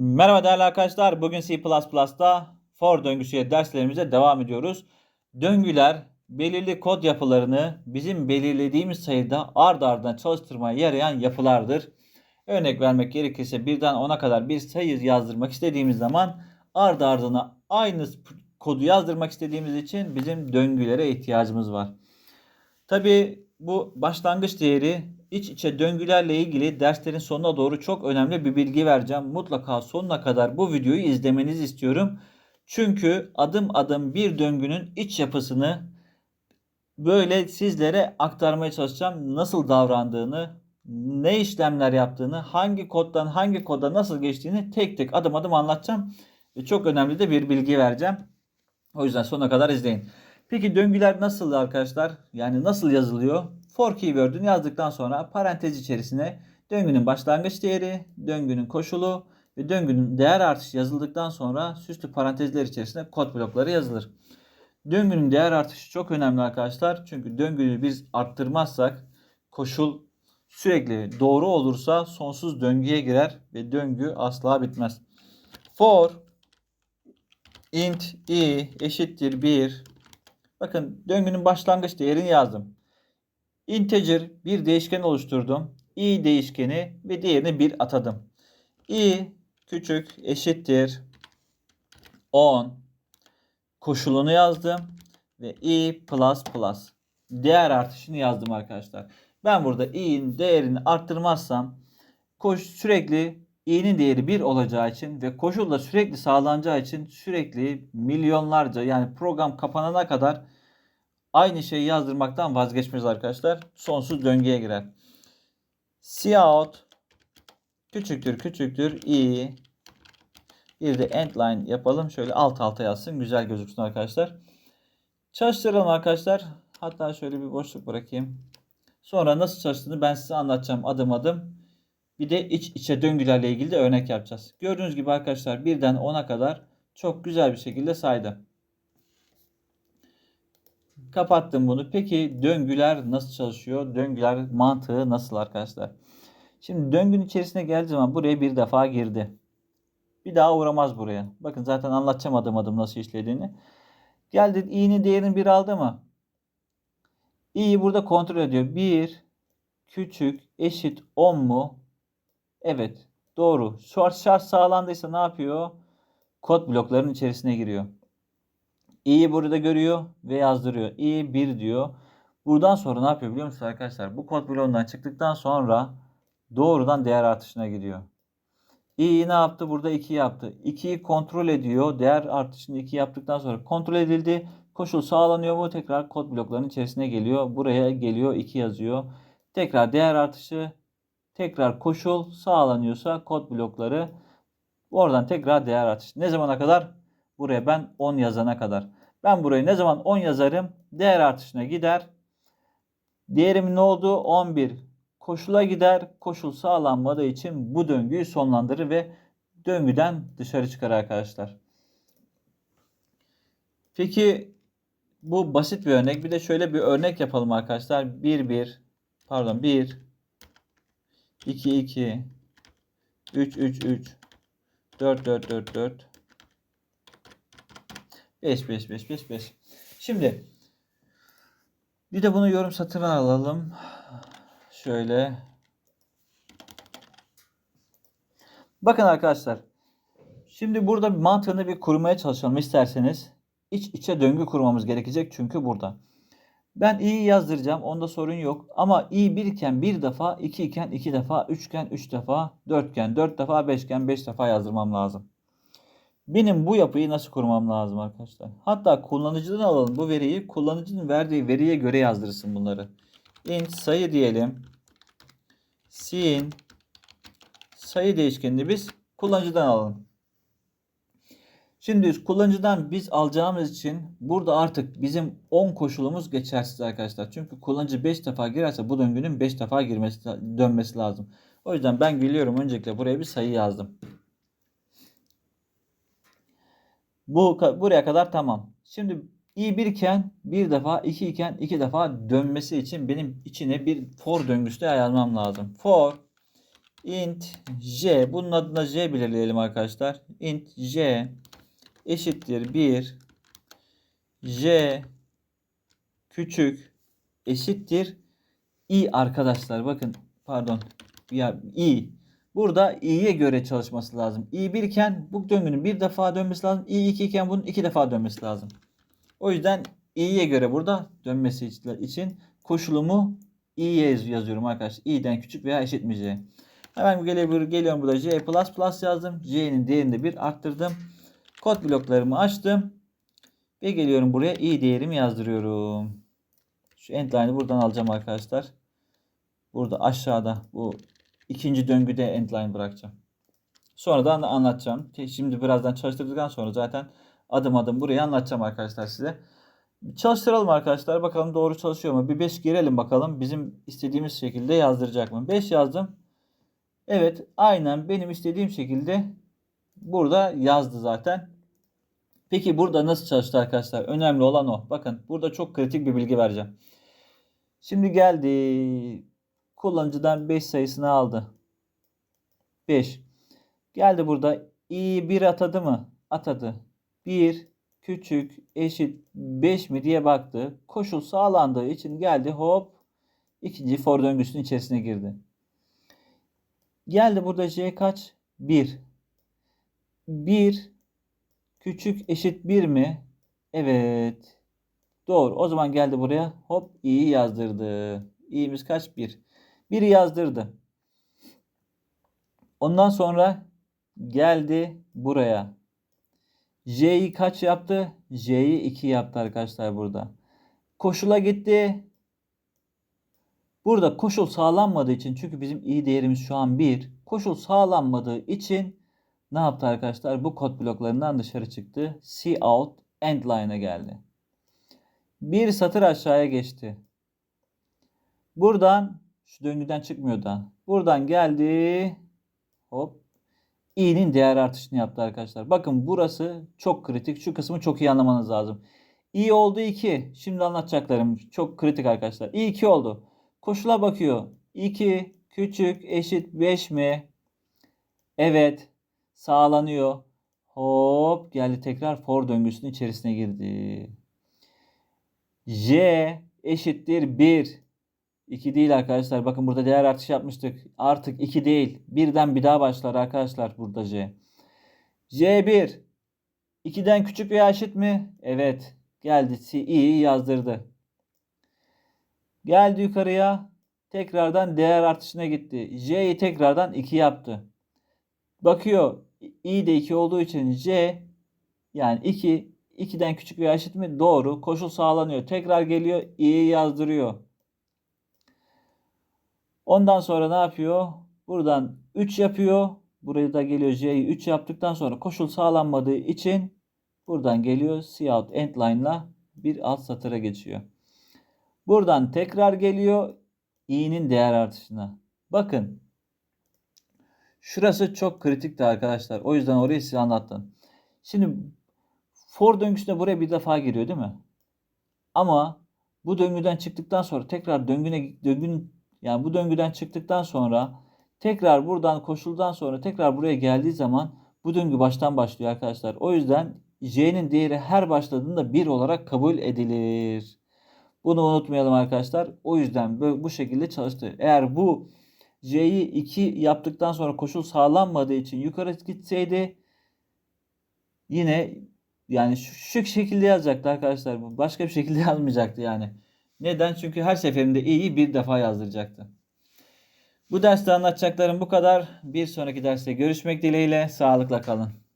Merhaba değerli arkadaşlar. Bugün C++'da for döngüsüyle derslerimize devam ediyoruz. Döngüler belirli kod yapılarını bizim belirlediğimiz sayıda ard ardına çalıştırmaya yarayan yapılardır. Örnek vermek gerekirse birden 10'a kadar bir sayı yazdırmak istediğimiz zaman ard ardına aynı kodu yazdırmak istediğimiz için bizim döngülere ihtiyacımız var. Tabi bu başlangıç değeri iç içe döngülerle ilgili derslerin sonuna doğru çok önemli bir bilgi vereceğim. Mutlaka sonuna kadar bu videoyu izlemenizi istiyorum. Çünkü adım adım bir döngünün iç yapısını böyle sizlere aktarmaya çalışacağım. Nasıl davrandığını, ne işlemler yaptığını, hangi koddan hangi koda nasıl geçtiğini tek tek adım adım anlatacağım. Çok önemli de bir bilgi vereceğim. O yüzden sonuna kadar izleyin. Peki döngüler nasıl arkadaşlar? Yani nasıl yazılıyor? For keyword'ünü yazdıktan sonra parantez içerisine döngünün başlangıç değeri, döngünün koşulu ve döngünün değer artışı yazıldıktan sonra süslü parantezler içerisinde kod blokları yazılır. Döngünün değer artışı çok önemli arkadaşlar. Çünkü döngüyü biz arttırmazsak koşul sürekli doğru olursa sonsuz döngüye girer ve döngü asla bitmez. For int i eşittir 1 Bakın döngünün başlangıç değerini yazdım. Integer bir değişken oluşturdum. i değişkeni ve diğerini 1 atadım. i küçük eşittir 10 koşulunu yazdım ve i plus plus değer artışını yazdım arkadaşlar. Ben burada i'nin değerini arttırmazsam koş sürekli i'nin değeri 1 olacağı için ve koşul da sürekli sağlanacağı için sürekli milyonlarca yani program kapanana kadar aynı şeyi yazdırmaktan vazgeçmeyiz arkadaşlar. Sonsuz döngüye girer. Cout küçüktür küçüktür i bir de endline yapalım. Şöyle alt alta yazsın. Güzel gözüksün arkadaşlar. Çalıştıralım arkadaşlar. Hatta şöyle bir boşluk bırakayım. Sonra nasıl çalıştığını ben size anlatacağım adım adım. Bir de iç içe döngülerle ilgili de örnek yapacağız. Gördüğünüz gibi arkadaşlar birden 10'a kadar çok güzel bir şekilde saydı. Kapattım bunu. Peki döngüler nasıl çalışıyor? Döngüler mantığı nasıl arkadaşlar? Şimdi döngünün içerisine geldiği zaman buraya bir defa girdi. Bir daha uğramaz buraya. Bakın zaten anlatacağım adım adım nasıl işlediğini. Geldi i'nin değerini bir aldı mı? i'yi burada kontrol ediyor. 1 küçük eşit 10 mu? Evet. Doğru. Şart şart sağlandıysa ne yapıyor? Kod bloklarının içerisine giriyor. İ'yi burada görüyor ve yazdırıyor. i 1 diyor. Buradan sonra ne yapıyor biliyor musunuz arkadaşlar? Bu kod bloğundan çıktıktan sonra doğrudan değer artışına gidiyor. i ne yaptı? Burada 2 yaptı. 2'yi kontrol ediyor. Değer artışını 2 yaptıktan sonra kontrol edildi. Koşul sağlanıyor mu? Tekrar kod bloklarının içerisine geliyor. Buraya geliyor 2 yazıyor. Tekrar değer artışı tekrar koşul sağlanıyorsa kod blokları oradan tekrar değer artışı. Ne zamana kadar? Buraya ben 10 yazana kadar. Ben burayı ne zaman 10 yazarım? Değer artışına gider. Değerimin ne olduğu 11 koşula gider. Koşul sağlanmadığı için bu döngüyü sonlandırır ve döngüden dışarı çıkar arkadaşlar. Peki bu basit bir örnek. Bir de şöyle bir örnek yapalım arkadaşlar. 1 1 pardon 1 2 2 3 3 3 4 4 4 4 5 5 5 5 5. Şimdi bir de bunu yorum satırına alalım. Şöyle. Bakın arkadaşlar. Şimdi burada mantığını bir kurmaya çalışalım isterseniz. İç içe döngü kurmamız gerekecek çünkü burada. Ben i'yi yazdıracağım. Onda sorun yok. Ama i 1 iken bir defa, 2 iken 2 defa, 3 iken 3 defa, 4 iken 4 defa, 5 iken 5 defa yazdırmam lazım. Benim bu yapıyı nasıl kurmam lazım arkadaşlar? Hatta kullanıcıdan alalım bu veriyi. Kullanıcının verdiği veriye göre yazdırırsın bunları. int sayı diyelim. Sin sayı değişkenini biz kullanıcıdan alalım. Şimdi kullanıcıdan biz alacağımız için burada artık bizim 10 koşulumuz geçersiz arkadaşlar. Çünkü kullanıcı 5 defa girerse bu döngünün 5 defa girmesi dönmesi lazım. O yüzden ben geliyorum öncelikle buraya bir sayı yazdım. Bu buraya kadar tamam. Şimdi i 1 iken bir defa, 2 iken iki defa dönmesi için benim içine bir for döngüsü yazmam lazım. For int j bunun adına j belirleyelim arkadaşlar. int j eşittir 1 j küçük eşittir i arkadaşlar bakın pardon ya i burada i'ye göre çalışması lazım. i 1 iken bu döngünün bir defa dönmesi lazım. i 2 iken bunun iki defa dönmesi lazım. O yüzden i'ye göre burada dönmesi için koşulumu i'ye yazıyorum arkadaşlar. i'den küçük veya eşit mi j? Hemen geliyorum, geliyorum burada j yazdım. j'nin değerini de bir arttırdım. Kod bloklarımı açtım. Ve geliyorum buraya i değerimi yazdırıyorum. Şu endline'ı buradan alacağım arkadaşlar. Burada aşağıda bu ikinci döngüde endline bırakacağım. Sonradan da anlatacağım. Şimdi birazdan çalıştırdıktan sonra zaten adım adım burayı anlatacağım arkadaşlar size. Çalıştıralım arkadaşlar. Bakalım doğru çalışıyor mu? Bir 5 girelim bakalım. Bizim istediğimiz şekilde yazdıracak mı? 5 yazdım. Evet aynen benim istediğim şekilde burada yazdı zaten. Peki burada nasıl çalıştı arkadaşlar? Önemli olan o. Bakın burada çok kritik bir bilgi vereceğim. Şimdi geldi. Kullanıcıdan 5 sayısını aldı. 5. Geldi burada i 1 atadı mı? Atadı. 1 küçük eşit 5 mi diye baktı. Koşul sağlandığı için geldi hop ikinci for döngüsünün içerisine girdi. Geldi burada j kaç? 1. 1 küçük eşit 1 mi? Evet. Doğru. O zaman geldi buraya hop i'yi yazdırdı. i'miz kaç? 1. 1'i yazdırdı. Ondan sonra geldi buraya. J'yi kaç yaptı? J'yi 2 yaptı arkadaşlar burada. Koşula gitti. Burada koşul sağlanmadığı için çünkü bizim i değerimiz şu an 1. Koşul sağlanmadığı için ne yaptı arkadaşlar? Bu kod bloklarından dışarı çıktı. C out end line'a geldi. Bir satır aşağıya geçti. Buradan şu döngüden çıkmıyor da. Buradan geldi. Hop. i'nin değer artışını yaptı arkadaşlar. Bakın burası çok kritik. Şu kısmı çok iyi anlamanız lazım. i oldu 2. Şimdi anlatacaklarım çok kritik arkadaşlar. i 2 oldu. Koşula bakıyor. 2 küçük eşit 5 mi? Evet. Sağlanıyor. Hop geldi tekrar for döngüsünün içerisine girdi. J eşittir 1. 2 değil arkadaşlar. Bakın burada değer artışı yapmıştık. Artık 2 değil. Birden bir daha başlar arkadaşlar burada J. J1. 2'den küçük veya eşit mi? Evet. Geldi. i'yi yazdırdı. Geldi yukarıya. Tekrardan değer artışına gitti. J'yi tekrardan 2 yaptı. Bakıyor. i de 2 olduğu için J yani 2 2'den küçük veya eşit mi? Doğru. Koşul sağlanıyor. Tekrar geliyor. i'yi yazdırıyor. Ondan sonra ne yapıyor? Buradan 3 yapıyor. Burayı da geliyor J'yi 3 yaptıktan sonra koşul sağlanmadığı için buradan geliyor cout endline'la bir alt satıra geçiyor. Buradan tekrar geliyor i'nin değer artışına. Bakın. Şurası çok kritikti arkadaşlar. O yüzden orayı size anlattım. Şimdi for döngüsüne buraya bir defa giriyor değil mi? Ama bu döngüden çıktıktan sonra tekrar döngüne döngünün yani bu döngüden çıktıktan sonra tekrar buradan koşuldan sonra tekrar buraya geldiği zaman bu döngü baştan başlıyor arkadaşlar. O yüzden j'nin değeri her başladığında 1 olarak kabul edilir. Bunu unutmayalım arkadaşlar. O yüzden böyle bu şekilde çalıştı. Eğer bu j'yi 2 yaptıktan sonra koşul sağlanmadığı için yukarı gitseydi yine yani şu, şu şekilde yazacaktı arkadaşlar. Başka bir şekilde yazmayacaktı yani. Neden? Çünkü her seferinde i'yi bir defa yazdıracaktı. Bu derste anlatacaklarım bu kadar. Bir sonraki derste görüşmek dileğiyle. Sağlıkla kalın.